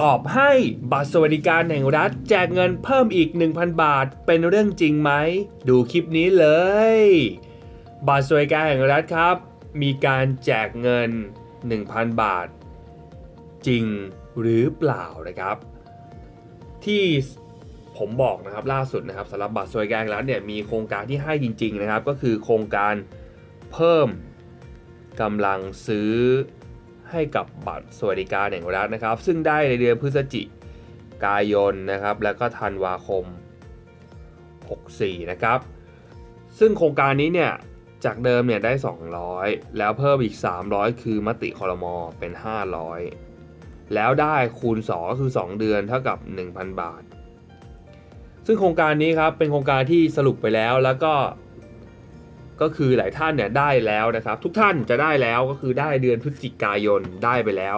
ตอบให้บัตรสวัสดิการแห่งรัฐ แจกเงินเพิ่มอีก 1,000 บาท เป็นเรื่องจริงไหม ดูคลิปนี้เลย บัตรสวัสดิการแห่งรัฐครับ มีการแจกเงิน 1,000 บาท จริงหรือเปล่านะครับ ที่ผมบอกนะครับล่าสุดนะครับสำหรับบัตรสวัสดิการแห่งรัฐเนี่ยมีโครงการที่ให้จริง ๆ นะครับ ก็คือโครงการเพิ่มกำลังซื้อ ให้กับบัตรสวัสดิการแห่งรัฐนะครับ ซึ่งได้ในเดือนพฤศจิกายนนะครับ แล้วก็ธันวาคม 64 นะครับ ซึ่งโครงการนี้เนี่ยจากเดิมเนี่ยได้ 200 แล้วเพิ่มอีก 300 คือมติคอรมอเป็น 500 แล้วได้คูณ 2 ก็คือ 2 เดือนเท่ากับ 1,000 บาท ซึ่งโครงการนี้ครับเป็นโครงการที่สรุปไปแล้วแล้วก็ ก็คือหลายท่านเนี่ยได้แล้วนะครับ ทุกท่านจะได้แล้วก็คือได้เดือนพฤศจิกายนได้ไปแล้ว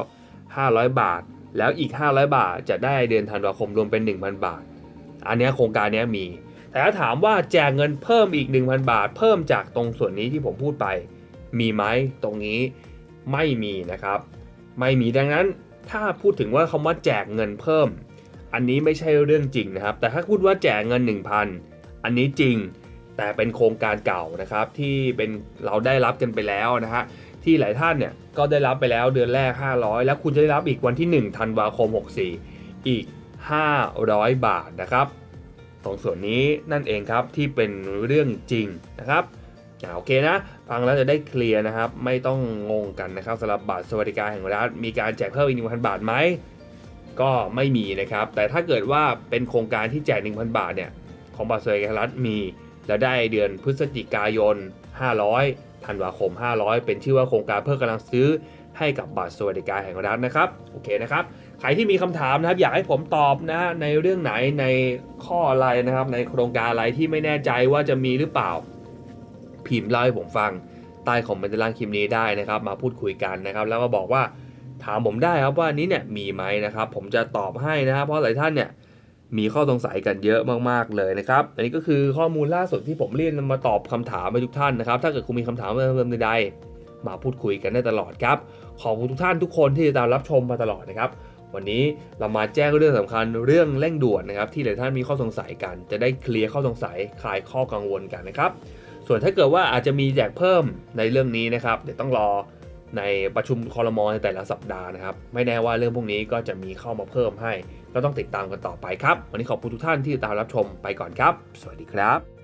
500 บาท แล้วอีก 500 บาทจะได้เดือนธันวาคมรวมเป็น 1,000 บาท อันนี้โครงการนี้มี แต่ถ้าถามว่าแจกเงินเพิ่มอีก 1,000 บาท เพิ่มจากตรงส่วนนี้ที่ผมพูดไป มีไหมตรงนี้ไม่มีนะครับ ไม่มีดังนั้นถ้าพูดถึงว่าคำว่าแจกเงินเพิ่ม อันนี้ไม่ใช่เรื่องจริงนะครับ แต่ถ้าพูดว่าแจกเงิน 1,000 อันนี้จริง แต่เป็นโครงการเก่านะครับที่เป็นเราได้รับกันไปแล้วนะฮะที่หลายท่านเนี่ยก็ได้รับไปแล้วเดือนแรก 500 แล้วคุณจะได้รับอีกวันที่1ธันวาคม 64 อีก 500 บาทนะครับตรงส่วนนี้นั่นเองครับที่เป็นเรื่องจริงนะครับอ่าโอเคนะ ฟังแล้วจะได้เคลียร์นะครับ ไม่ต้องงงกันนะครับสำหรับบัตรสวัสดิการแห่งรัฐมีการแจกเพิ่มอีก1,000บาทไหมก็ไม่มีนะครับ แต่ถ้าเกิดว่าเป็นโครงการที่แจก 1,000 บาทเนี่ยของบัตรสวัสดิการแห่งรัฐมี แล้วได้เดือนพฤศจิกายน 500 ธันวาคม 500 เป็นชื่อว่าโครงการเพิ่มกำลังซื้อให้กับบัตรสวัสดิการแห่งรัฐนะครับ โอเคนะครับ ใครที่มีคำถามนะครับ อยากให้ผมตอบนะในเรื่องไหนในข้ออะไรนะครับ ในโครงการอะไรที่ไม่แน่ใจว่าจะมีหรือเปล่า พิมพ์เล่าให้ผมฟังใต้คอมเมนต์ด้านล่างคลิปนี้ได้นะครับ มาพูดคุยกันนะครับ แล้วก็บอกว่าถามผมได้ครับว่าอันนี้เนี่ยมีไหมนะครับ ผมจะตอบให้นะครับ เพราะหลายท่านเนี่ย มีข้อสงสัยกันเยอะมากๆเลยนะครับ อันนี้ก็คือข้อมูลล่าสุดที่ผมเรียนมาตอบคำถามไปทุกท่านนะครับ ถ้าเกิดคุณมีคำถามเพิ่มใดๆมาพูดคุยกันได้ตลอดครับ ขอบคุณทุกท่านทุกคนที่ติดตามรับชมมาตลอดนะครับ วันนี้เรามาแจ้งเรื่องสำคัญเรื่องเร่งด่วนนะครับ ที่หลายท่านมีข้อสงสัยกัน จะได้เคลียร์ข้อสงสัยคลายข้อกังวลกันนะครับ ส่วนถ้าเกิดว่าอาจจะมีแจกเพิ่มในเรื่องนี้นะครับ เดี๋ยวต้องรอ ในประชุมคอรมอในแต่ละสัปดาห์นะครับ ไม่แน่ว่าเรื่องพวกนี้ก็จะมีเข้ามาเพิ่มให้ ก็ต้องติดตามกันต่อไปครับ วันนี้ขอบคุณทุกท่านที่ติดตามรับชมไปก่อนครับ สวัสดีครับ